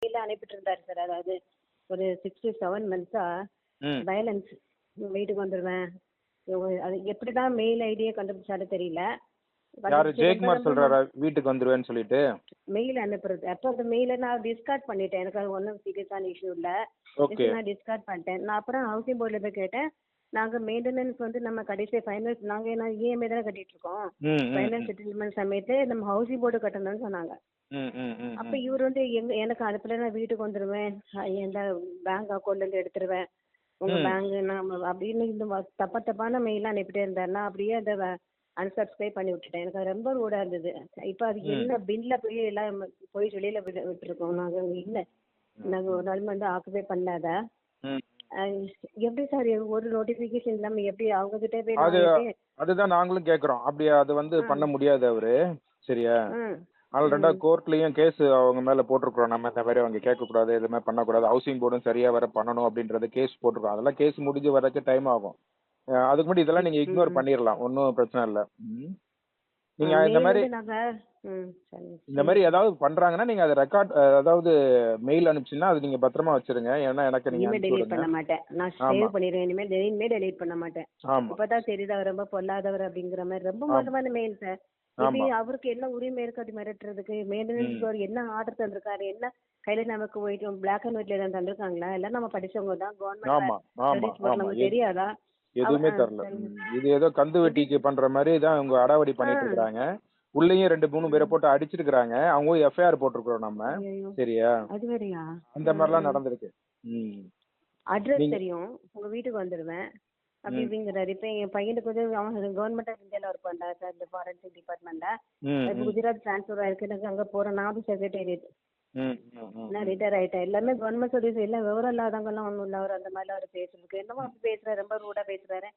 Mail அனுப்பிட்டு இருந்தாரு sir அதாவது ஒரு சிக்ஸ் டு செவன் மந்த்ஸா ம். வயலன்ஸ் வீட்டுக்கு வந்துடுவேன் இவங்க- அது எப்படி தான் மெயில் ஐடியை கண்டுபிடிச்சாலும் தெரியல. யாரு? ஜெயக்குமார் சொல்றாரா? வீட்டுக்கு வந்துருவேன்னு சொல்லிட்டு? மெயில் அனுப்புறது. அப்போ அந்த மெயிலை நான் டிஸ்கார்ட் பண்ணிட்டேன். எனக்கு அது ஒன்றும் சீரியஸான இஷ்யூ இல்லை. ஓகே நான் டிஸ்கார்ட் பண்ணிட்டேன். நான் அப்புறம் ஹவுசிங் போர்டில் போய் கேட்டேன். நாங்கள் மெயின்டெனன்ஸ் வந்து நம்ம கடைசி ஃபைனல் நாங்கள் என்ன இஎம்ஐ தானே கட்டிட்டு இருக்கோம். ம் ம் ஃபைனல் செட்டில்மெண்ட் சமயத்தில் நம்ம ஹவுசிங் போர்டு கட்டணும்னு சொன்னாங்க. ம் ம் ம் அப்போ இவர் வந்து எங்க எனக்கு அனுப்பல நான் வீட்டுக்கு வந்துடுவேன் அஹ் எந்த பேங்க் அக்கௌண்ட்லேருந்து எடுத்துருவேன். உங்க ம். பேங்க் நான் அப்படின்னு இந்த தப்பா தப்பான மெயில் அனுப்பிட்டே இருந்தார். நான் அப்படியே அதை அன்சப்ஸ்கிரைப் பண்ணி விட்டுட்டேன். எனக்கு அது ரொம்ப ரூடா இருந்தது. இப்போ அது ம். என்ன பின்ல போய் எல்லாம் போய் வெளியில விட்டு விட்டுருக்கோம். நாங்கள் இல்லை. நாங்கள் ஒரு நாள் வந்து ஆக்குபை பண்ணாத. ம். எப்படி சார் ஒரு நோட்டிஃபிகேஷன் இல்லாம எப்படி அவங்க கிட்ட போய் அது- நான் போய் அதுதான் நாங்களும் கேக்குறோம். அப்படி அது வந்து ஆ. பண்ண முடியாது அவரு. சரியா? ம். ரெண்டாவது கோர்ட்லயும் கேஸ் அவங்க மேல போட்டிருக்கிறோம். நம்ம இந்த மாதிரி அவங்க கேட்கக்கூடாது எதுவுமே பண்ணக்கூடாது. ஹவுசிங் போர்டும் சரியா வர பண்ணணும் அப்படின்றது கேஸ் போட்டிருக்கோம். அதெல்லாம் கேஸ் முடிஞ்சு வரக்கு டைம் ஆகும். அதுக்கு முன்னாடி இதெல்லாம் நீங்க இக்னோர். பண்ணிடலாம் ஒன்றும் பிரச்சனை இல்லை. நீங்க இந்த மாதிரி இந்த மாதிரி ஏதாவது பண்றாங்கன்னா நீங்க அதை ரெக்கார்ட் அதாவது மெயில் அனுப்பிச்சுன்னா அது நீங்க பத்திரமா வச்சிருங்க. ஏன்னா எனக்கு நீங்க டெலீட் பண்ண மாட்டேன். நான். சேவ் பண்ணிடுவேன் இனிமேல் இனிமே டெலீட் பண்ண மாட்டேன். இப்பதான் தெரியுது அவர் ரொம்ப பொல்லாதவர் அப்படிங்கிற மாதிரி. ரொம்ப. மோசமான மெயில் சார் அவருக்கு என்ன உரிமை இருக்கு அது மிரட்டுறதுக்கு? மெயின்டெனன்ஸ் அவர் என்ன ஆர்டர் தந்திருக்காரு? என்ன கையில நமக்கு ஒயிட் பிளாக் அண்ட் ஒயிட்ல எதாவது தந்திருக்காங்களா? எல்லாம் நம்ம படிச்சவங்க தான். கவர்மெண்ட் நமக்கு தெரியாதா? எதுவுமே தரல. இது ஏதோ கந்து வெட்டிக்கு பண்ற மாதிரி தான் இவங்க அடாவடி பண்ணிட்டு. இருக்காங்க உள்ளேயும் ரெண்டு மூணு பேரை போட்டு அடிச்சிருக்காங்க அவங்க எஃப்ஐஆர் போட்டிருக்கிறோம் நம்ம. சரியா? அந்த மாதிரிலாம் நடந்திருக்கு. அட்ரஸ் தெரியும். உங்க வீட்டுக்கு வந்துடுவேன் அப்படி ம். இப்படிங்கிறாரு இப்ப என் பையனுக்கு வந்து அவன் கவர்மெண்ட் ஆஃப் இந்தியால ஒர்க் சார் இந்த ஃபாரன்சிக் டிபார்ட்மெண்ட்ல இப்போ குஜராத் டிரான்ஸ்ஃபர் ஆயிருக்கு. எனக்கு அங்க போறேன். நான் செக்ரட்டேரியட் நான் ரிட்டையர் ஆயிட்டேன். எல்லாமே கவர்மெண்ட் சர்வீஸ் எல்லாம் விவரம் இல்லாதவங்க எல்லாம் ஒன்றும் இல்லை. அவர் அந்த மாதிரிலாம் அவர் பேசுறதுக்கு. என்னமோ அப்படி பேசுறாரு. ரொம்ப ரூடா பேசுறாரு.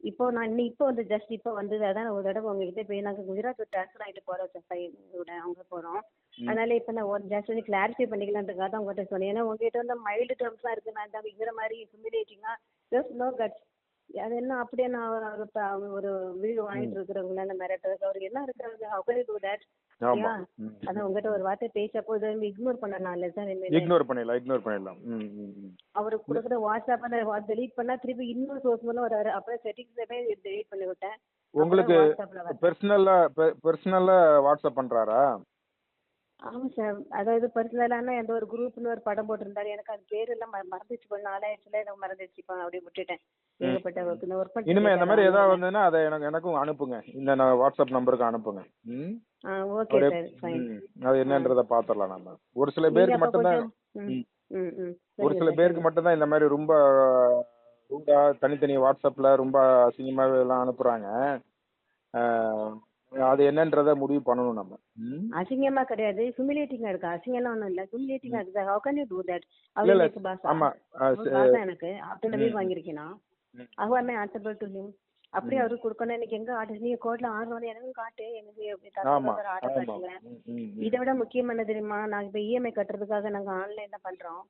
இப்போ நான் இன்னும் இப்போ வந்து ஜஸ்ட் இப்போ வந்தது அதான். ஒரு தடவை உங்ககிட்ட போய் நாங்கள் குஜராத் ட்ரான்ஸ்ஃபர் ஆகிட்டு போகிறோம் சார் பையனோட அவங்க போகிறோம். அதனால இப்போ நான் ஒரு ஜஸ்ட் வந்து கிளாரிஃபை பண்ணிக்கலான்றதுக்காக தான் உங்கள்கிட்ட சொன்னேன். ஏன்னா உங்ககிட்ட வந்து மைல்டு டேர்ம்ஸ்லாம் இருக்கு. நான் இங்கிற மாதிரி ஹியூமிலேட்டிங்காக ஜஸ்ட் நோ கட்ஸ் அது என்ன அப்படியே நான் ஒரு- ஒரு ப- ஒரு வீடு வாங்கிட்டு இருக்கிறவங்கள மிரட்டுறதுக்கு அவர் என்ன இருக்கிறது? ஹவு டூ தட் ஆமா. அதான் உங்ககிட்ட ஒரு வார்த்தை பேசப்போ இதை இக்னோர் சார் இனிமேல் இக்னோர் பண்ணிடலாம் இக்னோர் பண்ணிடலாம். ம் ம் ம். அவருக்கு கொடுக்குற வாட்ஸ்அப் அந்த டெலீட் பண்ணா திருப்பி இன்னொரு சோர்ஸ் மூலம் வராரு. அப்புறம் செட்டிங்ஸ்ல டெலீட் பண்ணி விட்டேன் உங்களுக்கு அப்புறம் வாட்ஸ்அப்ல வர பர்சனலா பர்சனலா வாட்ஸ்அப் பண்றாரா? ஆமா சார் அதாவது பர்சனலான எந்த ஒரு குரூப்னு ஒரு படம் போட்டிருந்தாரு. எனக்கு அது பேர் எல்லாம் மற- மறந்துச்சு கொஞ்ச நாளாயிடுச்சுல எனக்கு மறந்துச்சு இப்போ அப்படியே விட்டுட்டேன். ஏகப்பட்ட ஒர்க் இந்த ஒர்க் இனிமே இந்த மாதிரி ஏதாவது வந்ததுன்னா அதை எனக்கு எனக்கும் அனுப்புங்க. இந்த நான் வாட்ஸ்அப் நம்பருக்கு அனுப்புங்க. ம்? ஆ ஓகே சார் ஃபைன். அது என்னன்றத பாத்துடலாம் நம்ம. ஒரு சில பேருக்கு மட்டும்தான் ம் ம். ம் ம். ஒரு சில பேருக்கு மட்டும்தான் இந்த மாதிரி ரொம்ப ரூடா தனித்தனி வாட்ஸ்அப்ல ரொம்ப அசிங்கமாவே எல்லாம் அனுப்புறாங்க. அது என்னன்றத முடிவு பண்ணணும் நம்ம? அசிங்கமா கிடையாது. ஹியூமிலேட்டிங்கா இருக்கு. அசிங்கம்லாம் ஒன்றும் இல்லை. ஹியூமிலேட்டிங்கா இருக்கு. How can you do that அவருக்கு பாசா. ஆமா எனக்கு. வாங்கியிருக்கேன் நான் ம். How are my answerable to him அப்படியே ம். அவருக்கு கொடுக்கணும். எனக்கு எங்க ஆர்டர் நீங்க கோர்ட்ல ஆர்டர் வந்து எனக்கும் காட்டு. எனக்கு ஆமா ஆர்டர் ஆமா. காட்டுங்க. இதை விட முக்கியம் என்ன தெரியுமா? நாங்க இப்ப இஎம்ஐ கட்டுறதுக்காக நாங்க ஆன்லைன்ல பண்றோம்.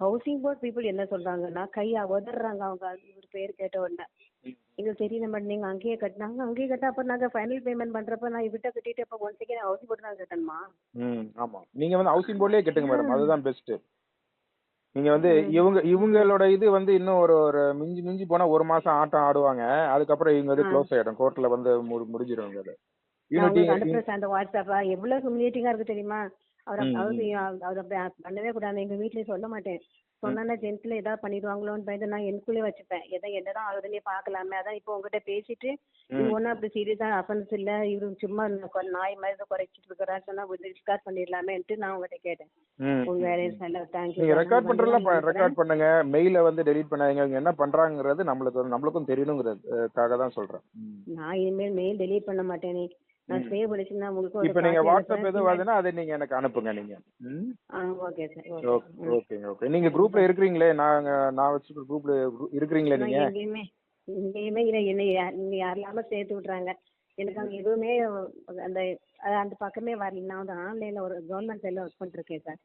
ஹவுசிங் போர்ட் பீப்புள் என்ன சொல்றாங்கன்னா கையா உதறாங்க அவங்க. ஒரு பேர் கேட்ட உடனே. எங்களுக்கு தெரியல மேடம் நீங்க அங்கேயே கட்டினாங்க அங்கேயே கட்ட அப்ப நாங்க ஃபைனல் பேமெண்ட் பண்றப்ப நான் இவிட்ட கட்டிட்டு அப்ப ஒன் செகண்ட் ஹவுசிங் போர்ட் நான் கட்டணுமா? ம் ஆமா. நீங்க வந்து ஹவுசிங் போர்ட்லயே கட்டுங்க மேடம். அதுதான் பெஸ்ட் நீங்க வந்து. இவங்க இவங்களோட இது வந்து இன்னும் ஒரு ஒரு மிஞ்சி மிஞ்சி போனா ஒரு மாசம் ஆட்டம் ஆடுவாங்க. அதுக்கப்புறம் இவங்க வந்து. க்ளோஸ் ஆயிடும். கோர்ட்ல வந்து முடி- முடிஞ்சிடும் அது யூனிட்டி அந்த வாட்ஸ்அப்பா எவ்வளவு ஹியூமிலேட்டிங்கா இருக்கு தெரியுமா? அவர் அவர் அப்படி பண்ணவே கூடாது. எங்க வீட்லயே சொல்ல மாட்டேன். சொன்னா ஜென்ட்ல ஏதாவது பண்ணிடுவாங்களோன்னு பயந்து நான் எனக்குள்ளே வச்சுப்பேன். எதை என்னதான் ஆகுதுன்னே பார்க்கலாமே. அதான் இப்போ உங்ககிட்ட பேசிட்டு இது. ஒன்றும் அப்படி சீரியஸான அஃபென்ஸ் இல்லை. இவரு சும்மா நாய் மாதிரி குறைச்சிட்டு இருக்கிறாரு சொன்னா டிஸ்காஸ் பண்ணிடலாமேன்ட்டு நான் உங்ககிட்ட கேட்டேன். உங்க வேலையை தேங்க்யூ ரெக்கார்ட் பண்றதெல்லாம் ரெக்கார்ட் பண்ணுங்க. மெயில வந்து டெலீட் பண்ணாதீங்க. இவங்க என்ன பண்றாங்கிறது நம்மளுக்கு நம்மளுக்கும் தெரியணுங்கிறதுக்காக தான் சொல்றேன். நான் இனிமேல் மெயில் டெலீட் பண்ண மாட்டேனே. நான். சேவ் பண்ணிச்சுன்னா உங்களுக்கு இப்ப நீங்க வாட்ஸ்அப். எதுவும் வருதுன்னா அதை நீங்க எனக்கு அனுப்புங்க நீங்க. Okay sir okay. Okay okay நீங்க குரூப்ல இருக்கிறீங்களே நாங்க நான் வச்சிருக்க குரூப்ல இருக்கிறீங்களே நீங்க? எங்கேயுமே எங்கேயுமே இல்லை. என்னை யாரெல்லாம சேர்த்து விட்றாங்க எனக்கு அங்கே எதுவுமே அந்த அந்த பக்கமே வரல. நான் வந்து ஆன்லைனில் ஒரு கவர்மெண்ட் சைடில் ஒர்க் பண்ணிருக்கேன் சார்.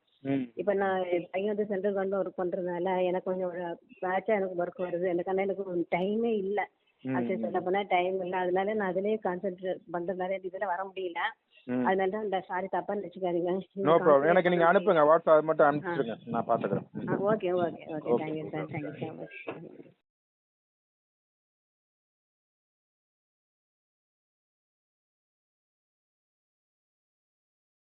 இப்போ நான் பையன் வந்து சென்ட்ரல் கவர்மெண்ட் ஒர்க் பண்ணுறதுனால எனக்கு கொஞ்சம் ஒரு பேட்சாக எனக்கு ஒர்க் வருது. எனக்கு ஆனால் எனக்கு டைமே இல்லை. அது. சொல்ல டைம் இல்லை. அதனால நான் அதிலேயே கான்சென்ட்ரேட் பண்ணுறதுனால இதில் வர முடியல. அதனால தான் இந்த சாரி தப்பா நினச்சிக்காதீங்க. நோ ப்ராப்ளம் எனக்கு நீங்கள் அனுப்புங்க. வாட்ஸ்அப் மட்டும் அனுப்பிச்சிடுங்க நான் பார்த்துக்குறேன் okay okay okay thank you sir thank you so much